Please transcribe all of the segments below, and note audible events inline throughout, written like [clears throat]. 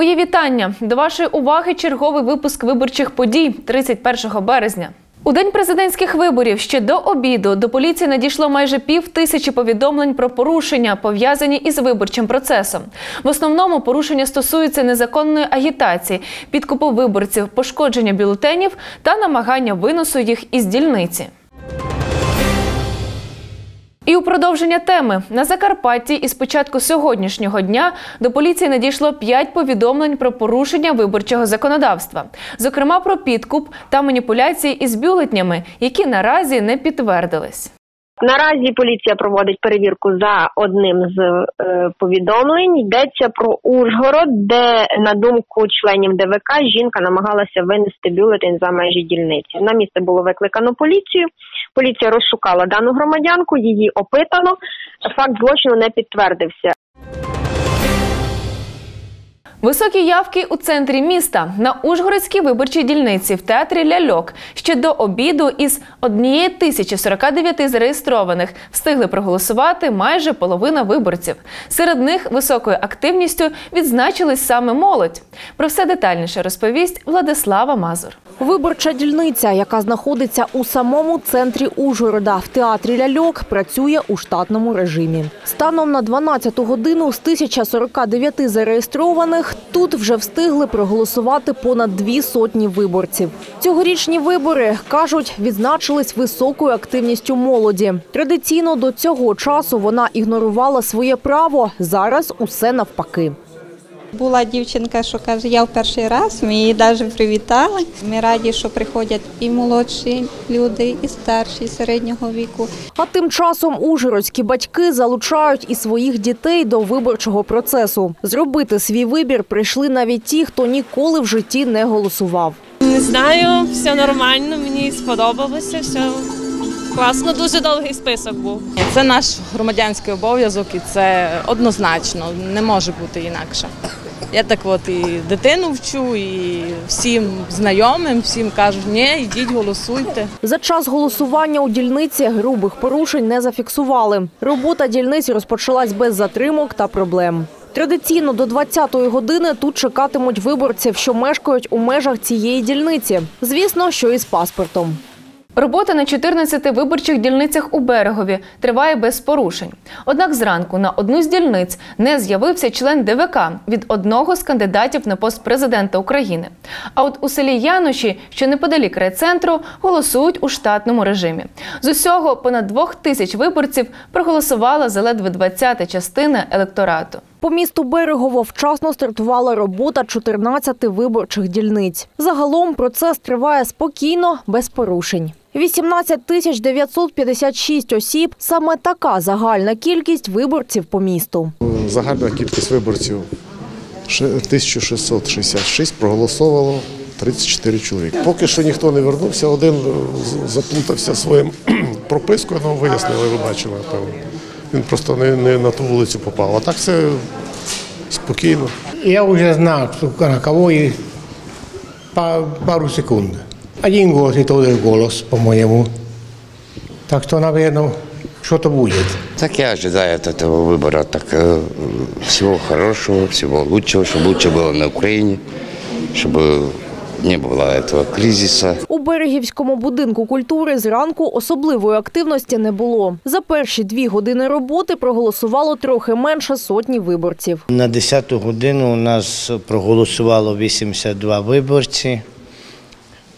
Мої вітання до вашої уваги. Черговий випуск виборчих подій 31 березня. У день президентських виборів ще до обіду до поліції надійшло майже пів тисячі повідомлень про порушення, пов'язані із виборчим процесом. В основному порушення стосуються незаконної агітації, підкупу виборців, пошкодження бюлетенів та намагання виносу їх із дільниці. І у продовження теми на Закарпатті із початку сьогоднішнього дня до поліції надійшло 5 повідомлень про порушення виборчого законодавства, зокрема про підкуп та маніпуляції із бюлетнями, які наразі не підтвердились. Наразі поліція проводить перевірку за одним з е, повідомлень. Йдеться про Ужгород, де на думку членів ДВК жінка намагалася винести бюлетень за межі дільниці. На місце було викликано поліцію. Поліція розшукала дану громадянку, її опитано. Факт злочину не підтвердився. Високі явки у центрі міста на Ужгородській виборчій дільниці в театрі Ляльок ще до обіду із 1049 зареєстрованих встигли проголосувати майже половина виборців. Серед них високою активністю відзначились саме молодь. Про все детальніше розповість Владислава Мазур. Виборча дільниця, яка знаходиться у самому центрі Ужгорода в театрі Ляльок, працює у штатному режимі. Станом на 12 годину з 1049 зареєстрованих тут вже встигли проголосувати понад дві сотні виборців. Цьогорічні вибори, кажуть, відзначились високою активністю молоді. Традиційно до цього часу вона ігнорувала своє право. Зараз усе навпаки. Була дівчинка, що каже, я в перший раз, ми її навіть привітали. Ми раді, що приходять і молодші люди, і старші, і середнього віку. А тим часом ужгородські батьки залучають і своїх дітей до виборчого процесу. Зробити свій вибір прийшли навіть ті, хто ніколи в житті не голосував. Не знаю, все нормально, мені сподобалося, все класно, дуже довгий список був. Це наш громадянський обов'язок, і це однозначно не може бути інакше. Я так от і дитину вчу, і всім знайомим, всім кажу, ні, йдіть, голосуйте. За час голосування у дільниці грубих порушень не зафіксували. Робота дільниці розпочалась без затримок та проблем. Традиційно до 20-ї години тут чекатимуть виборців, що мешкають у межах цієї дільниці. Звісно, що із паспортом. Робота на 14 виборчих дільницях у берегові триває без порушень. Однак зранку на одну з дільниць не з'явився член ДВК від одного з кандидатів на пост президента України. А от у селі Януші, що неподалік райцентру, голосують у штатному режимі. З усього понад двох тисяч виборців проголосувала за ледве 20-та частина електорату. По місту Берегово вчасно стартувала робота 14 виборчих дільниць. Загалом процес триває спокійно, без порушень. 18 тисяч 956 осіб – саме така загальна кількість виборців по місту. Загальна кількість виборців ще 1666 проголосовало 34 чоловіки. Поки що ніхто не вернувся, один заплутався своїм [clears throat] пропискою, ну вияснили, ви бачили, напевно Він просто не, не на ту вулицю попав. А так все спокійно. Я уже знал, кто на кого и по пару секунд. Один голос и тот же голос, по-моему. Так что, наверное, что-то будет. Так я ожидаю от этого выбора так, э, всего хорошего, всего лучшего, чтобы лучше было на Украине, чтобы не було цього кризису. У Берегівському будинку культури зранку особливої активності не було. За перші дві години роботи проголосувало трохи менше сотні виборців. На 10 годину у нас проголосувало 82 виборці.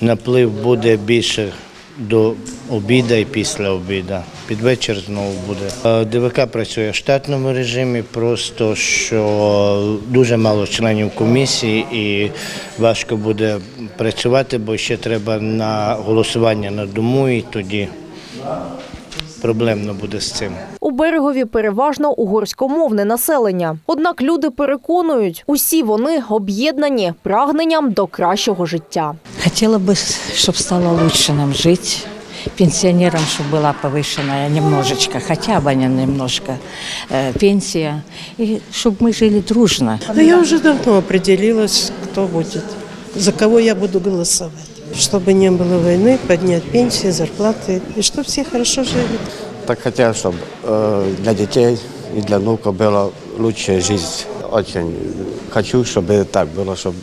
Наплив буде більше до обіду і після обіду. Під вечір знову буде. Е, ДВК працює в штатному режимі, просто що дуже мало членів комісії і важко буде працювати, бо ще треба на голосування на дому і тоді проблемно буде з цим. У берегові переважно угорськомовне населення. Однак люди переконують, усі вони об'єднані прагненням до кращого життя. Хотела бы, чтобы стало лучше нам жить. Пенсионерам, чтобы была повышенная немножечко, хотя бы не немножко, э, пенсия. И чтобы мы жили дружно. Ну, я уже давно определилась, кто будет, за кого я буду голосовать. Чтобы не было войны, поднять пенсии, зарплаты, и чтобы все хорошо жили. Так хотел, чтобы э, для детей и для внуков была лучшая жизнь. очень хочу, чтобы так было, чтобы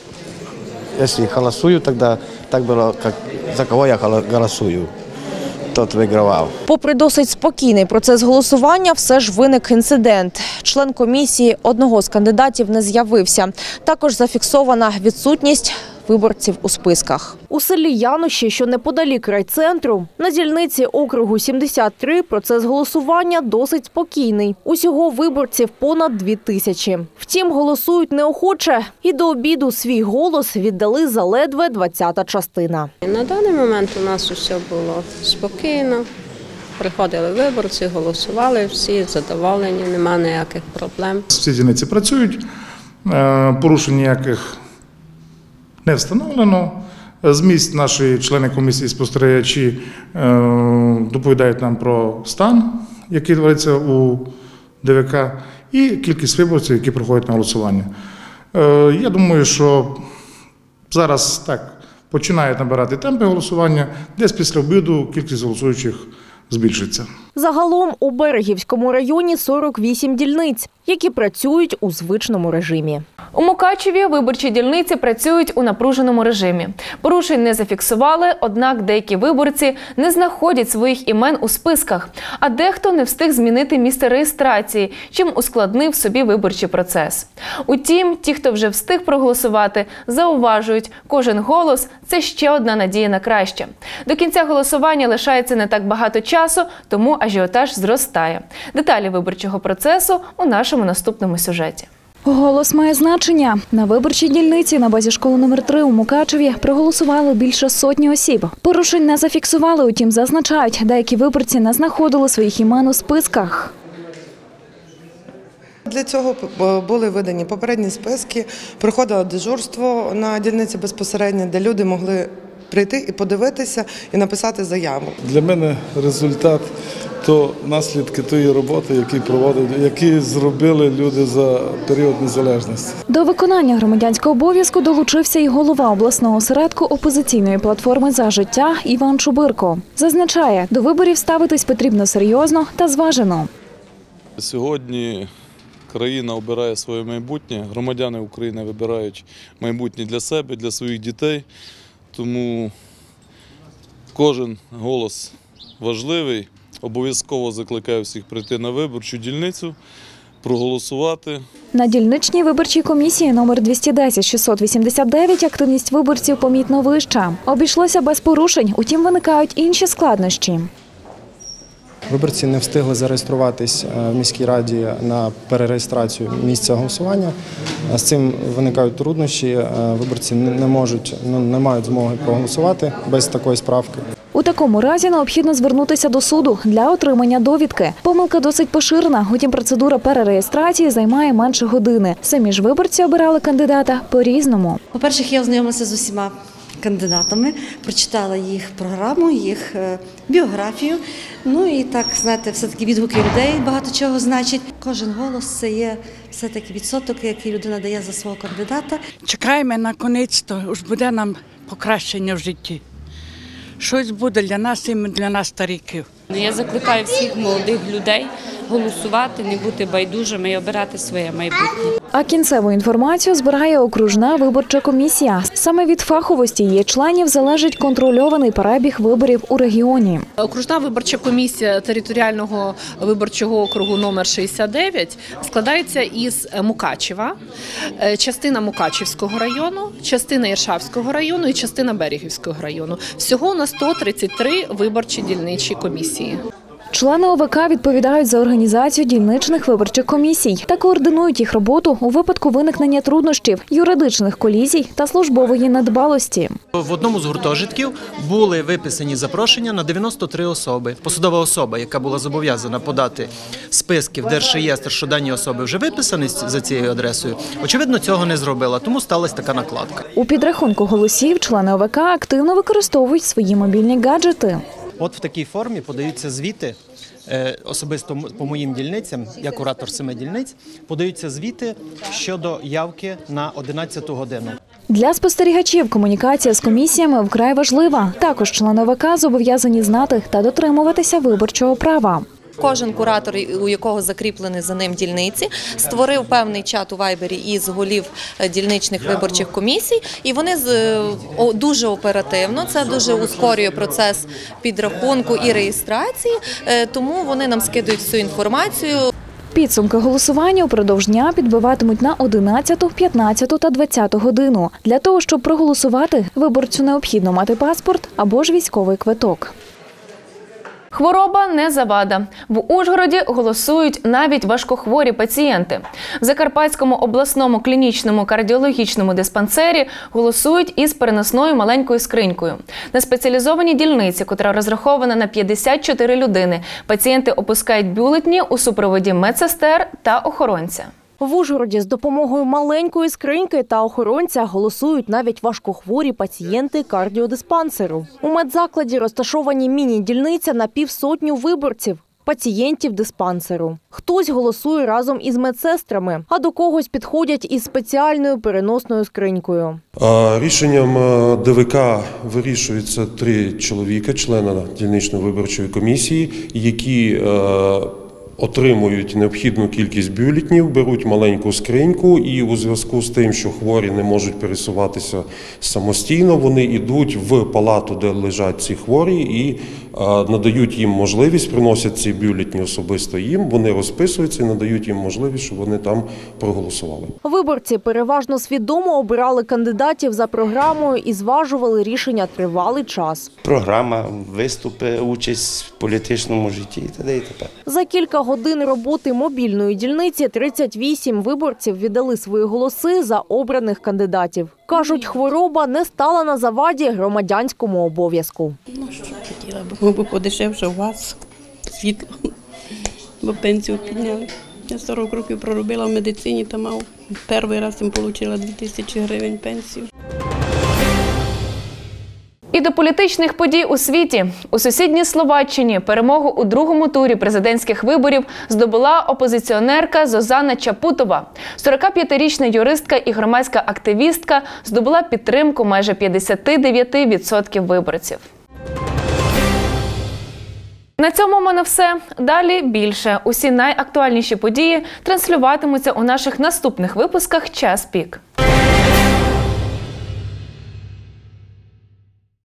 если голосую, тогда так было, как за кого я голо- голосую, тот выигрывал. Попри досить спокійний процес голосування, все ж виник інцидент. Член комісії одного з кандидатів не з'явився. Також зафіксована відсутність виборців у списках. У селі Януші, що неподалік райцентру, на дільниці округу 73 процес голосування досить спокійний. Усього виборців понад дві тисячі. Втім, голосують неохоче і до обіду свій голос віддали заледве 20-та частина. На даний момент у нас усе було спокійно. Приходили виборці, голосували всі задоволені, нема ніяких проблем. Всі дільниці працюють, е, порушень ніяких не встановлено. З місць наші члени комісії спостерігачі е, доповідають нам про стан, який твориться у ДВК, і кількість виборців, які приходять на голосування. Е, Я думаю, що зараз так починають набирати темпи голосування, десь після обіду кількість голосуючих збільшиться. Загалом у Берегівському районі 48 дільниць, які працюють у звичному режимі. У Мукачеві виборчі дільниці працюють у напруженому режимі. Порушень не зафіксували, однак деякі виборці не знаходять своїх імен у списках, а дехто не встиг змінити місце реєстрації, чим ускладнив собі виборчий процес. Утім, ті, хто вже встиг проголосувати, зауважують, кожен голос це ще одна надія на краще. До кінця голосування лишається не так багато часу, тому ажіотаж зростає. Деталі виборчого процесу у нашому наступному сюжеті. Голос має значення. На виборчій дільниці на базі школи номер 3 у Мукачеві проголосували більше сотні осіб. Порушень не зафіксували, утім зазначають, деякі виборці не знаходили своїх імен у списках. Для цього були видані попередні списки, проходило дежурство на дільниці безпосередньо, де люди могли прийти і подивитися і написати заяву. Для мене результат то наслідки тої роботи, які проводили, які зробили люди за період незалежності. До виконання громадянського обов'язку долучився і голова обласного осередку опозиційної платформи за життя Іван Чубирко. Зазначає, до виборів ставитись потрібно серйозно та зважено. Сьогодні країна обирає своє майбутнє, громадяни України вибирають майбутнє для себе, для своїх дітей. Тому кожен голос важливий. Обов'язково закликаю всіх прийти на виборчу дільницю, проголосувати. На дільничній виборчій комісії номер 210-689 активність виборців помітно вища. Обійшлося без порушень, утім виникають інші складнощі. Виборці не встигли зареєструватись е, в міській раді на перереєстрацію місця голосування. З цим виникають труднощі. Е, Виборці не не можуть, ну, не мають змоги проголосувати без такої справки. У такому разі необхідно звернутися до суду для отримання довідки. Помилка досить поширена, утім процедура перереєстрації займає менше години. Самі ж виборці обирали кандидата по-різному. По-перше, я ознайомилася з усіма кандидатами, прочитала їх програму, їх е, біографію. Ну і так, знаєте, все-таки відгуки людей багато чого значить. Кожен голос це є все-таки відсоток, який людина дає за свого кандидата. Чекаємо на конець, то ж буде нам покращення в житті. Щось буде для нас і для нас стариків. Ну, Я закликаю всіх молодих людей голосувати, не бути байдужими і обирати своє майбутнє. А кінцеву інформацію збирає окружна виборча комісія. Саме від фаховості її членів залежить контрольований перебіг виборів у регіоні. Окружна виборча комісія територіального виборчого округу номер 69 складається із Мукачева, е, частина Мукачівського району, частина Іршавського району і частина Берегівського району. Всього у нас 133 виборчі дільничі комісії. Члени ОВК відповідають за організацію дільничних виборчих комісій та координують їх роботу у випадку виникнення труднощів, юридичних колізій та службової недбалості. В одному з гуртожитків були виписані запрошення на 93 особи. Посадова особа, яка була зобов'язана подати списки в Держреєстр, що дані особи вже виписані за цією адресою, очевидно, цього не зробила, тому сталася така накладка. У підрахунку голосів члени ОВК активно використовують свої мобільні гаджети. От в такій формі подаються звіти. е, Особисто по моїм дільницям, я куратор семи дільниць, подаються звіти щодо явки на 11 годину. Для спостерігачів комунікація з комісіями вкрай важлива. Також члени ВК зобов'язані знати та дотримуватися виборчого права. Кожен куратор, у якого закріплені за ним дільниці, створив певний чат у вайбері із голів е, дільничних виборчих комісій, і вони е, дуже оперативно. Це дуже ускорює процес підрахунку і реєстрації. е, Тому вони нам скидують всю інформацію. Підсумки голосування упродовж дня підбиватимуть на 11, 15 та 20 годину. Для того, щоб проголосувати, виборцю необхідно мати паспорт або ж військовий квиток. Хвороба не завада. В Ужгороді голосують навіть важкохворі пацієнти. В Закарпатському обласному клінічному кардіологічному диспансері голосують із переносною маленькою скринькою. На спеціалізованій дільниці, котра розрахована на 54 людини, пацієнти опускають бюлетні у супроводі медсестер та охоронця. В Ужгороді з допомогою маленької скриньки та охоронця голосують навіть важкохворі пацієнти кардіодиспансеру. У медзакладі розташовані міні-дільниця на півсотню виборців. Пацієнтів диспансеру. Хтось голосує разом із медсестрами, а до когось підходять із спеціальною переносною скринькою. Рішенням е, ДВК вирішується три чоловіка, члена дільничної виборчої комісії, які е, отримують необхідну кількість бюлетнів, беруть маленьку скриньку, і у зв'язку з тим, що хворі не можуть пересуватися самостійно, вони йдуть в палату, де лежать ці хворі, і надають їм можливість, приносять ці бюлетні особисто їм. Вони розписуються і надають їм можливість, щоб вони там проголосували. Виборці переважно свідомо обирали кандидатів за програмою і зважували рішення тривалий час. Програма, виступи, участь в політичному житті і т.д. і т.п. За кілька годин роботи мобільної дільниці 38 виборців віддали свої голоси за обраних кандидатів. Кажуть, хвороба не стала на заваді громадянському обов'язку. Хотіла б, мабуть, подешевше у вас світло, бо пенсію підняли. Я 40 років проробила в медицині та мав перший раз їм отримала 2 тисячі гривень пенсію. І до політичних подій у світі у сусідній Словаччині перемогу у другому турі президентських виборів здобула опозиціонерка Зозана Чапутова. 45-річна юристка і громадська активістка здобула підтримку майже 59% виборців. На цьому в мене все. Далі більше. Усі найактуальніші події транслюватимуться у наших наступних випусках Час пік.